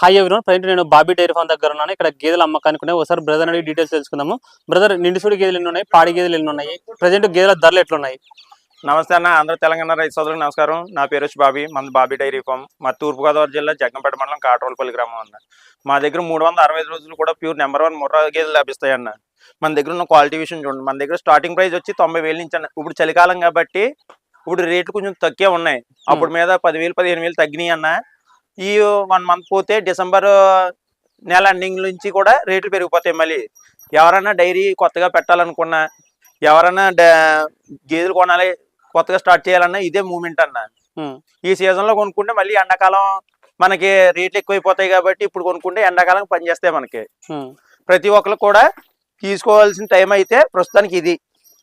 Hi everyone? Present నేను Bobby dairy farm దగ్గర ఉన్నాను. ఇక్కడ గేదెల అమ్మకానికి ఉన్నాయి. ఒకసారి బ్రదర్ అడిగి డీటెయిల్స్ తెలుసుకుందాము. బ్రదర్ నిండుసూడి గేదెలు ఎన్ని ఉన్నాయి? పాడి గేదెలు ఎన్ని ఉన్నాయి? ప్రజెంట్ గేదెల ధరలు ఎట్లున్నాయి? నమస్తే అన్న. ఆంధ్ర తెలంగాణ రైతు సోదరులకు నమస్కారం. నా పేరు వచ్చి బాబీ. మన బాబీ డైరీ ఫామ్. మా తూర్పుగోదావరి జిల్లా జగ్గంపేట మండలం కాటోలపల్లి గ్రామం అన్న. మా దగ్గర మూడు వందల అరవై రోజులు కూడా ప్యూర్ నెంబర్ వన్ ముర్రా గేదెలు లభిస్తాయి అన్న. మన దగ్గర ఉన్న క్వాలిటీ విషయం చూడండి. మన దగ్గర స్టార్టింగ్ ప్రైస్ వచ్చి తొంభై వేలు నుంచి అన్న. ఇప్పుడు చలికాలం కాబట్టి ఇప్పుడు రేట్లు కొంచెం తక్కువే ఉన్నాయి. అప్పుడు మీద పదివేలు పదిహేను వేలు తగ్గినాయి అన్న. ఈ వన్ మంత్ పోతే డిసెంబర్ నెల ఎండింగ్ నుంచి కూడా రేట్లు పెరిగిపోతాయి మళ్ళీ. ఎవరైనా డైరీ కొత్తగా పెట్టాలనుకున్నా ఎవరైనా గేదెలు కొనాలి కొత్తగా స్టార్ట్ చేయాలన్నా ఇదే మూమెంట్ అన్న. ఈ సీజన్లో కొనుక్కుంటే మళ్ళీ ఎండాకాలం మనకి రేట్లు ఎక్కువైపోతాయి కాబట్టి ఇప్పుడు కొనుక్కుంటే ఎండాకాలం పనిచేస్తాయి మనకి. ప్రతి ఒక్కరు కూడా తీసుకోవాల్సిన టైం అయితే ప్రస్తుతానికి ఇది.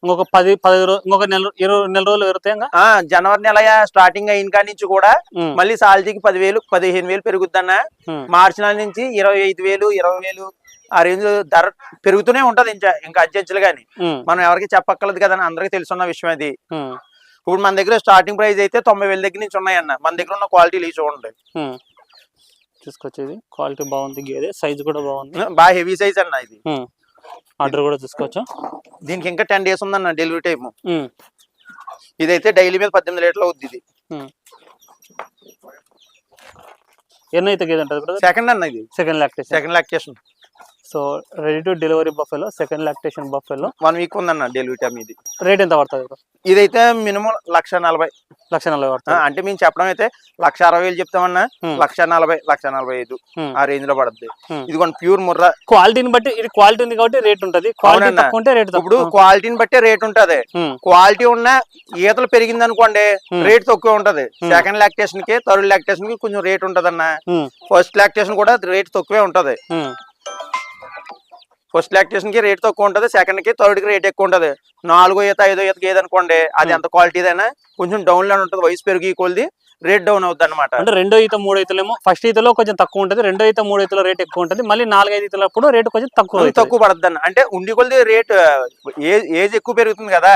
ఇంకొక పది పది రోజు ఇంకొక నెల ఇరవై నెల రోజులు పెరుగుతాయి ఇంకా? ఆ జనవరి నెల స్టార్టింగ్ అయిన కాడి నుంచి కూడా ఉమ్, మళ్ళీ సాలరీకి పదివేలు పదిహేను వేలు పెరుగుద్దన్న. ఉమ్, మార్చి నెల నుంచి ఇరవై ఐదు వేలు ఇరవై వేలు ఆ రేంజ్ ధర పెరుగుతూనే ఉంటది ఇంకా ఇంకా కానీ ఉమ్, మనం ఎవరికి చెప్పక్కర్లేదు కదా అందరికీ తెలుసున్న విషయం అది. ఉమ్, ఇప్పుడు మన దగ్గర స్టార్టింగ్ ప్రైస్ అయితే తొంభై వేల దగ్గర నుంచి ఉన్నాయన్న. మన దగ్గర ఉన్న క్వాలిటీలు ఇవి చూడండి. ఉమ్. ఇది క్వాలిటీ బాగుంది గేదె. సైజ్ కూడా బాగుంది. బాగా హెవీ సైజ్ అన్న ఇది. ఉమ్. ఆర్డర్ కూడా చూసుకోవచ్చు దీనికి ఇంకా టెన్ డేస్ ఉందన్న డెలివరీ టైం ఉమ్, ఇదైతే డైలీ మీద పద్దెనిమిది లీటర్లు అవుద్ది ఇది. ఉమ్. ఎన్ని అయితే గేదె ఉంటుంది బ్రదర్? సెకండ్ అన్న ఇది. Second lactation second lactation so ready to delivery buffalo second lactation buffalo one week ఉందన్న డెలివరీ టైం ఇది రేట్ ఎంత పడుతుంది? ఇదైతే మినిమం లక్ష నలభై. లక్ష నలభై పడుతుంది. అంటే మేము చెప్పడం అయితే లక్ష అరవై వేలు చెప్తామన్నా. లక్ష నలభై లక్ష నలభై ఐదు. ఆ రేంజ్లో పడుద్ది. Hmm. ఇది కొన్ని ప్యూర్ ముర్రా క్వాలిటీని బట్టి ఇది క్వాలిటీ ఉంది కాబట్టి రేట్ ఉంటుంది. క్వాలిటీ. తక్కువ ఉంటే రేట్ ఇప్పుడు క్వాలిటీని బట్టే రేట్ ఉంటది. క్వాలిటీ ఉన్న ఈతలు పెరిగింది అనుకోండి. రేట్ తక్కువ ఉంటది. సెకండ్ లాక్టేషన్కి థర్డ్ లాక్టేషన్కి కొంచెం రేట్ ఉంటదన్న. ఫస్ట్ లాక్టేషన్ కూడా రేట్ తక్కువే ఉంటది. ఫస్ట్ లాక్టేషన్కి రేట్ తక్కువ ఉంటది సెకండ్కి థర్డ్కి రేట్ ఎక్కువ ఉంటది. నాలుగో ఈత ఐదో ఈతకి ఏదనుకోండి అది. ఎంత క్వాలిటీదైనా కొంచెం డౌన్లో ఉంటది వయసు పెరిగి కొలిది రేట్ డౌన్ అవుద్ది అనమాట అంటే రెండో ఈత మూడో ఈతలేమో ఫస్ట్ ఈతలో కొంచెం తక్కువ ఉంటుంది రెండో ఈత మూడో ఈతలో రేట్ ఎక్కువ ఉంటుంది మళ్ళీ నాలుగైదు ఈతలప్పుడు రేట్ కొంచెం తక్కువ అవుతుంది. తక్కువ పడద్ది అన్న అంటే ఉండి కొలిది రేట్ ఏజ్ ఎక్కువ పెరుగుతుంది కదా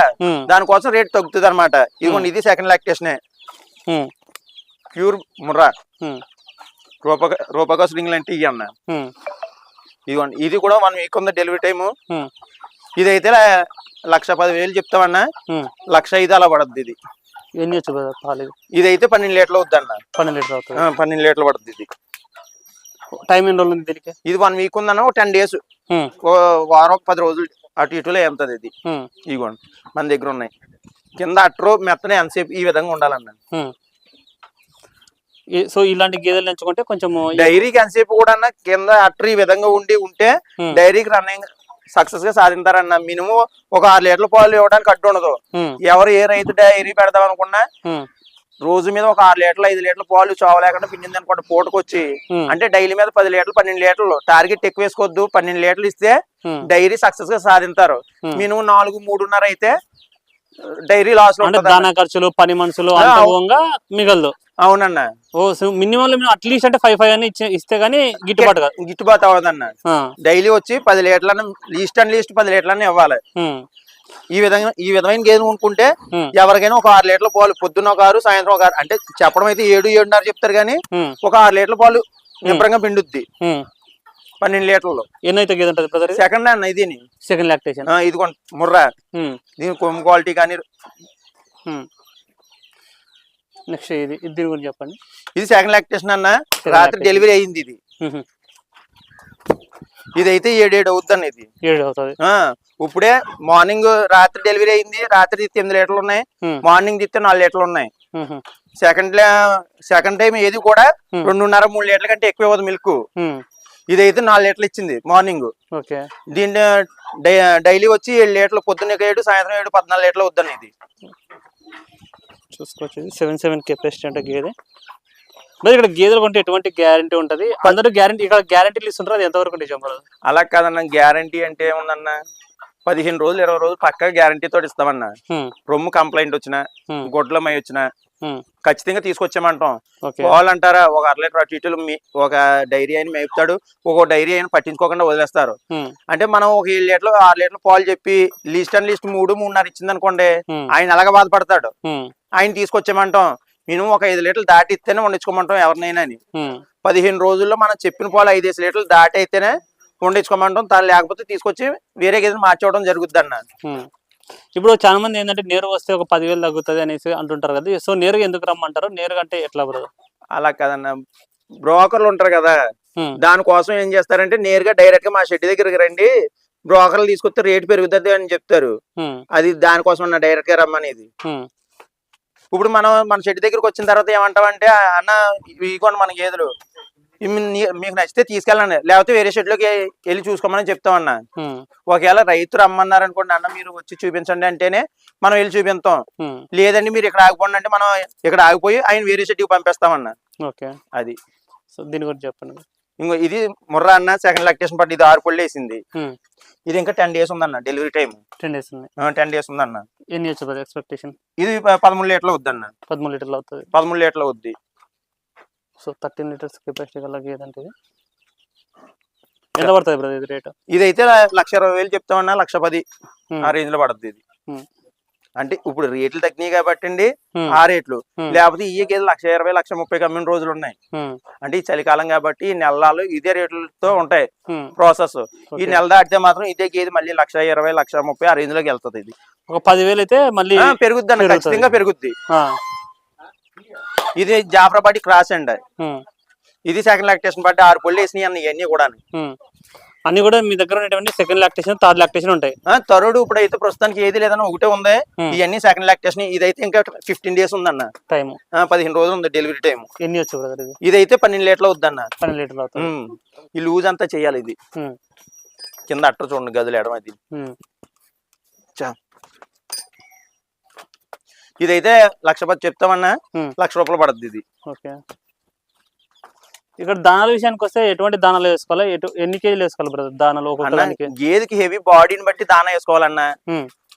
దానికోసం రేట్ తగ్గుతుంది అనమాట ఇదిగోండి ఇది సెకండ్ లాక్టేషన్ ప్యూర్ ముర్రా. రూపక రూపక స్ప్రింగ్ అంటే ఇవి అన్న. ఇదిగోండి ఇది కూడా వన్ వీక్ ఉంది డెలివరీ టైము ఇదైతే లక్ష పదివేలు చెప్తామన్నా. లక్ష ఐదు అలా పడుద్ది ఇది. ఎన్ని వచ్చు పాలు? ఇదైతే పన్నెండు లీటర్లు అవుద్ది అన్న పన్నెండు లీటర్ అవుతుంది. పన్నెండు లీటర్లు పడుద్ది ఇది. టైం ఎన్ని రోజులు ఉంది దీనికి? ఇది వన్ వీక్ ఉందన్న టెన్ డేస్. వారం పది రోజులు అటు ఇటులో ఎంతది ఇది. ఇదిగోండి మన దగ్గర ఉన్నాయి. కింద అట్రో మెత్తనే ఎంతసేపు ఈ విధంగా ఉండాలన్న సో ఇలాంటి గేదెలు ఎంచుకుంటే కొంచెము డైరీకి ఎంతసేపు కూడా అన్న కింద అట్ర ఈ విధంగా ఉండి ఉంటే డైరీకి రన్నింగ్ సక్సెస్గా సాధించారన్న మినిమం ఒక ఆరు లీటర్ల పాలు ఇవ్వడానికి అడ్డు ఉండదు. ఎవరు ఏ రైతు డైరీ పెడదాం అనుకున్నా రోజు మీద ఒక ఆరు లీటర్లు ఐదు లీటర్ల పాలు చావలేకుండా పిండింది అనుకోండి పూటకొచ్చి అంటే డైలీ మీద పది లీటర్లు పన్నెండు లీటర్లు టార్గెట్ ఎక్కువ వేసుకోవద్దు పన్నెండు లీటర్లు ఇస్తే. Dairy సక్సెస్గా Hmm. మినిమం నాలుగు మూడున్నర అయితే డైరీ లాస్లో దానా ఖర్చులు పని మనుషులు మిగలదు. అవునన్న. ఓ మినిమం అట్లీస్ట్ అంటే ఫైవ్ ఫైవ్ అని ఇస్తే గానీ గిట్టుబాటు కాదు. గిట్టుబాటు అవ్వదన్న. డైలీ వచ్చి పది లీటర్లను లీస్ట్ అండ్ లీస్ట్ పది లీటర్లను ఇవ్వాలి. ఈ విధంగా ఈ విధమైన గేదె కొనుక్కుంటే ఎవరికైనా ఒక ఆరు లీటర్ల పాలు పొద్దున్న ఒక ఆరు సాయంత్రం ఒక ఆరు అంటే చెప్పడం అయితే ఏడు ఏడున్నర చెప్తారు కానీ ఒక ఆరు లీటర్ల పాలు నిబ్బరంగా పిండుద్ది. పన్నెండు లీటర్లు ఎన్ని అయితే గేదె ఉంటుంది బ్రదర్ సెకండ్ అన్న ఇది సెకండ్ లాక్టేషన్ ఇది ముర్రా. దీని కొమ్ము క్వాలిటీ కానీ నెక్స్ట్ ఇది దీని గురించి చెప్పండి. ఇది సెకండ్ లాక్టేషన్ అన్న. రాత్రి. డెలివరీ అయింది ఇది. ఇదైతే ఏడేడు అన్న ఇది ఏడు అవుతుంది. ఆ, ఇప్పుడే మార్నింగ్ రాత్రి డెలివరీ అయింది. రాత్రి ఎనిమిది లీటర్లు ఉన్నాయి. మార్నింగ్ తీస్తే నాలుగు లీటర్లు ఉన్నాయి. సెకండ్ సెకండ్ టైం ఏది కూడా. రెండున్నర మూడు లీటర్ల కంటే ఎక్కువ ఇవ్వదు మిల్క్ ఇదైతే నాలుగు లీటర్లు ఇచ్చింది మార్నింగ్. ఓకే. దీని డైలీ వచ్చి ఏడు లీటర్లు పొద్దున్న ఏడు సాయంత్రం ఏడు పద్నాలుగు లీటర్లు వద్దని ఇది చూసుకోవచ్చు ఇది సెవెన్ సెవెన్ కెపాసిటీ అంటే గేదె. మరి ఇక్కడ గేదెలు కొంటే ఎటువంటి గ్యారంటీ ఉంటది? అందరూ గ్యారంటీ ఇక్కడ గ్యారంటీలు ఇస్తుంటారు? అది ఎంతవరకు నిజం? అలా కాదన్న గ్యారంటీ అంటే ఏముందన్న పదిహేను రోజులు ఇరవై రోజులు పక్కా గ్యారంటీ తోటి ఇస్తామన్న. రొమ్ము కంప్లైంట్ వచ్చిన గొడ్లమై వచ్చిన ఖచ్చితంగా తీసుకొచ్చామంటాం పోవాలంటారా ఒక అర లీటర్ అటు ఇటులు ఒక డైరీ అయిన మేపుతాడు ఒక డైరీ అయిన పట్టించుకోకుండా వదిలేస్తారు. ఉమ్, అంటే మనం ఒక ఏడు లీటర్లు ఆరు లీటర్లు పాలు చెప్పి లిస్ట్ అండ్ లిస్ట్ మూడు మూడున్నర ఇచ్చింది అనుకోండి ఉమ్, ఆయన అలాగ బాధపడతాడు? ఆయన తీసుకొచ్చామంటాం మినిమం ఒక ఐదు లీటర్లు దాటి ఇస్తేనే వండించుకోమంటాం ఎవరినైనా అని. పదిహేను రోజుల్లో మనం చెప్పిన పాలు ఐదేసి లీటర్లు దాటి అయితేనే వండించుకోమంటాం తను లేకపోతే తీసుకొచ్చి వేరే గేదెలు మార్చేవడం జరుగుద్ది అన్న. ఇప్పుడు చాలా మంది ఏంటంటే నేరుగా వస్తే ఒక పదివేలు తగ్గుతుంది అనేసి అంటుంటారు కదా. సో నేరుగా ఎందుకు రమ్మంటారు? నేరుగా అంటే ఎట్లా బ్రదర్? అలా కదన్న. బ్రోకర్లు ఉంటారు కదా. దానికోసం ఏం చేస్తారంటే నేరుగా డైరెక్ట్గా మా షెడ్ దగ్గరికి రండి. బ్రోకర్లు తీసుకొస్తే రేటు పెరుగుతుంది అని చెప్తారు. అది దానికోసం డైరెక్ట్గా రమ్మనేది. ఇప్పుడు మనం మన షెడ్ దగ్గరికి వచ్చిన తర్వాత ఏమంటామంటే "ఆ, అన్న ఇవ్వకుండా మన గేదెలు ఇవి మీకు నచ్చితే తీసుకెళ్ళండి. లేకపోతే వేరే షెడ్లోకి వెళ్ళి చూసుకోమని చెప్తామన్న ఒకవేళ రైతు రమ్మన్నారు అనుకోండి అన్న మీరు వచ్చి చూపించండి అంటేనే మనం వెళ్ళి చూపిస్తాం. లేదండి మీరు ఇక్కడ ఆగిపోండి అంటే మనం ఇక్కడ ఆగిపోయి ఆయన వేరే షెడ్కి పంపిస్తామన్న ఓకే. అది. సో దీని గురించి చెప్పండి. ఇంకో ఇది ముర్రా అన్న సెకండ్ లాక్టేషన్ పట్టి ఇది ఆరు పళ్ళు వేసింది. ఇది ఇంకా టెన్ డేస్ ఉందన్న డెలివరీ టైం టెన్ డేస్ ఉన్నాయి టెన్ డేస్ ఉందన్న. ఎన్ని ఎక్స్పెక్టేషన్ ఇది పదమూడు లీటర్లు వద్దన్న పదమూడు లీటర్లు అవుతుంది. పదమూడు లీటర్లు వద్ది సో థర్టీన్ లీటర్స్ కెపాసిటీ గల ఏదంటే ఇది. ఎంత పడుతుంది బ్రదర్ ఇది రేట్? ఇదైతే లక్ష ఇరవై వేలు చెప్తామన్నా లక్ష పది ఆ రేంజ్లో పడుతుంది ఇది. అంటే ఇప్పుడు రేట్లు తగ్గినాయి కాబట్టి అండి ఆ రేట్లు. లేకపోతే ఈ గేదెలు లక్ష ఇరవై లక్ష ముప్పై కమ్మిన రోజులు ఉన్నాయి. అంటే ఈ చలికాలం కాబట్టి ఈ నెలలు ఇదే రేట్లతో ఉంటాయి ప్రాసెస్. ఈ నెల దాటితే మాత్రం ఇదే గేదె మళ్ళీ లక్ష ఇరవై లక్ష ముప్పై ఆ రేంజ్లోకి వెళ్తుంది ఇది. ఒక పదివేలు అయితే మళ్ళీ పెరుగుద్ది. ఖచ్చితంగా పెరుగుద్ది. ఇది జాఫరాబాడి క్రాస్ అండి. ఇది సెకండ్ లాక్టేషన్ బట్టి ఆరు పళ్ళు వేసినాయి అన్న ఇవన్నీ కూడా. అన్ని కూడా మీ దగ్గర ఉన్నటువంటి సెకండ్ లాక్టేషన్ థర్డ్ లాక్టేషన్ ఉంటాయి. తరుడు ఇప్పుడు అయితే ప్రస్తుతానికి ఏది లేదన్న ఒకటే ఉంది. ఇవన్నీ సెకండ్ లాక్టేషన్ ఇదైతే ఇంకా ఫిఫ్టీన్ డేస్ ఉందన్న. టైం ఆ, పదిహేను రోజులు ఉంది డెలివరీ టైం ఎన్ని వచ్చు బ్రదర్ ఇది? ఇదైతే పన్నెండు లీటర్లు వద్దన్న పన్నెండు లీటర్లు అవుతుంది. ఈ లూజ్ అంతా చేయాలి ఇది. కింద అట్ట చూడండి గదులు ఎడమ అది ఉమ్, చా. ఇదైతే లక్ష పది చెప్తామన్నా. లక్ష రూపాయలు పడుతుంది ఇది. ఓకే. ఇక్కడ దానాల విషయానికి వస్తే ఎటువంటి దానాలు వేసుకోవాలి? ఎటు ఎన్ని కేజీలు వేసుకోవాలి బ్రదర్ దానాలు ఒక్కొక్క అన్న దానికి? గేదెకి హెవీ బాడీని బట్టి దానా వేసుకోవాలన్నా.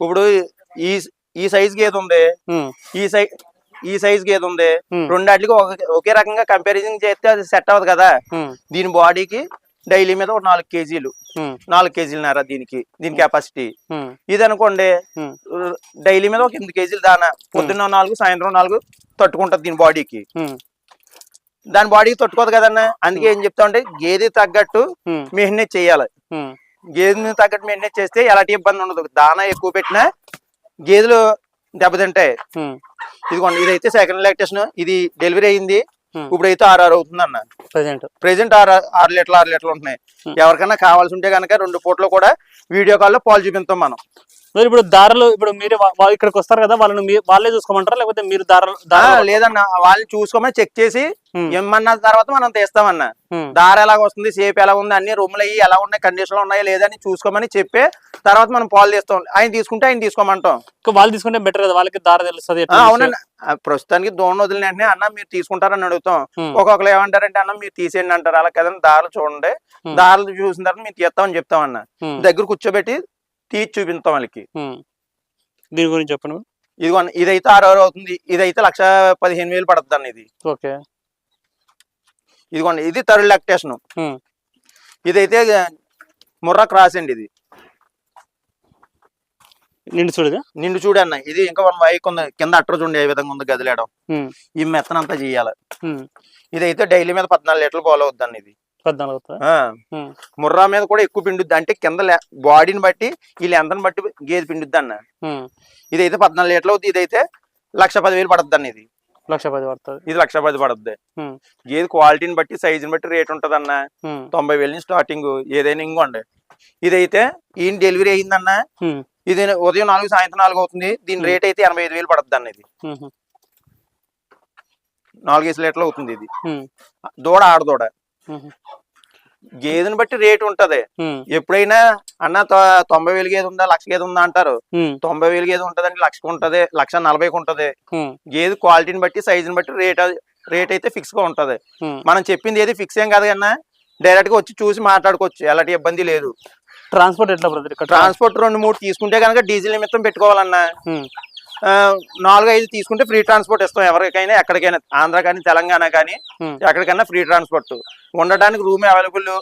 ఇప్పుడు ఈ ఈ సైజ్ గేదె ఉంది. ఈ సైజ్ ఈ సైజ్ గేదె ఉంది. రెండాటికి ఒక- రకంగా కంపారిజన్ చేస్తే అది సెట్ అవ్వదు కదా? దీని బాడీకి డైలీ మీద ఒక నాలుగు కేజీలు. నాలుగు కేజీలున్నారా దీనికి దీని కెపాసిటీ ఇది అనుకోండి డైలీ మీద ఒక ఎనిమిది కేజీలు దానా. పొద్దున్న నాలుగు సాయంత్రం నాలుగు తట్టుకుంటది దీని బాడీకి. దాని బాడీకి తట్టుకోదు కదన్న? అందుకే ఏం చెప్తా ఉంటే గేదె తగ్గట్టు మెయింటెనెన్స్ చేయాలి. గేదెని తగ్గట్టు మెయింటెనెన్స్ చేస్తే ఎలాంటి ఇబ్బంది ఉండదు. దానా ఎక్కువ పెట్టినా గేదెలు దెబ్బతింటాయి. ఇదిగోండి ఇదైతే సెకండ్ లాక్టేషన్ ఇది డెలివరీ అయింది. ఇప్పుడైతే ఆరు ఆరు అవుతుంది అన్న ప్రజెంట్ ప్రెసెంట్ ఆరు ఆరు లీటర్లు ఆరు లీటర్లు ఉంటున్నాయి. Hmm. ఎవరికైనా కావాల్సి ఉంటే కనుక రెండు పూటలు కూడా వీడియో కాల్లో పాలు చూపిస్తాం మనం. మరి ఇప్పుడు దారాలు ఇప్పుడు మీరే వా- వా- ఇక్కడికి వస్తారు కదా వాళ్ళని వాళ్ళే చూసుకోమంటారా? లేకపోతే మీరు దారాలు లేదన్న వాళ్ళని చూసుకోమని చెక్ చేసి ఏమన్న తర్వాత మనం తీస్తామన్న. దార ఎలా వస్తుంది సేపు ఎలా ఉంది అన్ని రూములు అయ్యి ఎలా ఉన్నాయి కండిషన్లో ఉన్నాయా లేదని చూసుకోమని చెప్పే తర్వాత మనం పాలు తీస్తాం. ఆయన తీసుకుంటే ఆయన తీసుకోమంటాం. వాళ్ళు తీసుకుంటే బెటర్ కదా వాళ్ళకి దార తెలుస్తుంది అవునండి. ప్రస్తుతానికి దోణ వదిలిన వెంటనే అన్న మీరు తీసుకుంటారని అడుగుతాం. ఒక్కొక్కరు ఏమంటారంటే అన్న మీరు తీసేయండి అంటారు. అలా కదండి దారులు చూడండి. దారులు చూసిన తర్వాత మీరు తీస్తామని చెప్తామన్న దగ్గర కూర్చోబెట్టి తీసి చూపిస్తాం వాళ్ళకి. దీని గురించి చెప్పండి ఇదిగో ఇదైతే ఆరు ఆరు అవుతుంది. ఇదైతే లక్ష పదిహేను వేలు పడుతుంది అన్న ఇది. ఓకే. ఇదిగోండి ఇది థర్డ్ లాక్టేషన్. ఇదైతే ముర్రా క్రాస్ అండి ఇది. నిండు చూడగా నిండు చూడన్న ఇది ఇంకా వన్ వైక్ ఉంది కింద అట్ర చూడండి ఏ విధంగా ఉంది గదిలేయడం. ఈ మెత్తనంతా చేయాలి. ఇదైతే డైలీ మీద పద్నాలుగు లీటర్లు పాలు అవుద్దండి ఇది. ముర్రా మీద కూడా ఎక్కువ పిండుద్ది. అంటే కింద బాడీని బట్టి ఈ లెంతని బట్టి గేదె పిండుద్ది అన్న. ఇదైతే పద్నాలుగు లీటర్లు అవుతుంది ఇదైతే లక్ష పదివేలు పడుద్ది అన్న ఇది. లక్ష పది పడుతుంది. ఇది లక్ష పది పడుద్ది. గేదె క్వాలిటీని బట్టి సైజుని బట్టి రేట్ ఉంటది అన్న తొంభై వేల నుంచి స్టార్టింగ్ ఏదైనా ఇంకోండి. ఇదైతే ఈయన డెలివరీ అయిందన్న. ఇది ఉదయం నాలుగు సాయంత్రం నాలుగు అవుతుంది. దీని. రేట్ అయితే ఎనభై ఐదు వేలు పడుతుంది అన్న ఇది. ఉమ్, నాలుగేసి లీటర్లు అవుతుంది ఇది. దూడ ఆడదూడ. గేదెని బట్టి రేట్ ఉంటది. ఎప్పుడైనా అన్న తొంభై వేలు గేదె ఉందా లక్ష గేదె ఉందా అంటారు. తొంభై వేలు గేదె ఉంటదండి లక్షకు ఉంటది లక్ష నలభైకి ఉంటది. గేదె క్వాలిటీని బట్టి సైజుని బట్టి రేట్ రేట్ అయితే ఫిక్స్గా ఉంటది. మనం చెప్పింది ఏది ఫిక్స్ ఏం కాదు కన్నా డైరెక్ట్గా వచ్చి చూసి మాట్లాడుకోవచ్చు. ఎలాంటి ఇబ్బంది లేదు. ట్రాన్స్పోర్ట్ ఎట్లా బ్రదర్ ట్రాన్స్పోర్ట్ రెండు మూడు తీసుకుంటే కనుక డీజిల్ నిమిత్తం పెట్టుకోవాలన్నా. నాలుగు ఐదు తీసుకుంటే ఫ్రీ ట్రాన్స్పోర్ట్ ఇస్తాం. ఎవరికైనా ఎక్కడికైనా ఆంధ్ర కానీ తెలంగాణ కానీ ఎక్కడికైనా ఫ్రీ ట్రాన్స్పోర్ట్. ఉండడానికి రూమ్ అవైలబుల్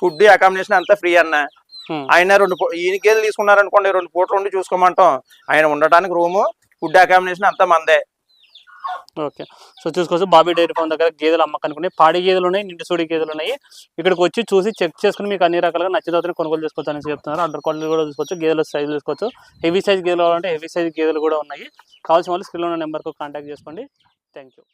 ఫుడ్ అకామిడేషన్ అంతా ఫ్రీ అన్న. ఆయన రెండు పూ- ఈయన గేదెలు తీసుకున్నారనుకోండి రెండు పూటలు ఉండి చూసుకోమంటాం. ఆయన ఉండటానికి రూము ఫుడ్ అకామిడేషన్ అంతా మందే. ఓకే. సో చూసుకోవచ్చు. బాబీ డైరీ ఫామ్ దగ్గర గేదెలు అమ్మకానికి పాడి గేదెలు ఉన్నాయి నిండు సూడి గేదెలు ఉన్నాయి ఇక్కడికి వచ్చి చూసి చెక్ చేసుకుని మీకు అన్ని రకాలుగా నచ్చితే కొనుగోలు చేసుకోవచ్చు అని చెప్తున్నారు. అండర్ క్వాలిటీ కూడా చూసుకోవచ్చు. గేదెల సైజు చూసుకోవచ్చు. హెవీ సైజ్ గేదెలు కావాలంటే హెవీ సైజ్ గేదెలు కూడా ఉన్నాయి. కావాల్సిన వాళ్ళు స్క్రీన్లో ఉన్న నెంబర్కు కాంటాక్ట్ చేసుకోండి. Thank you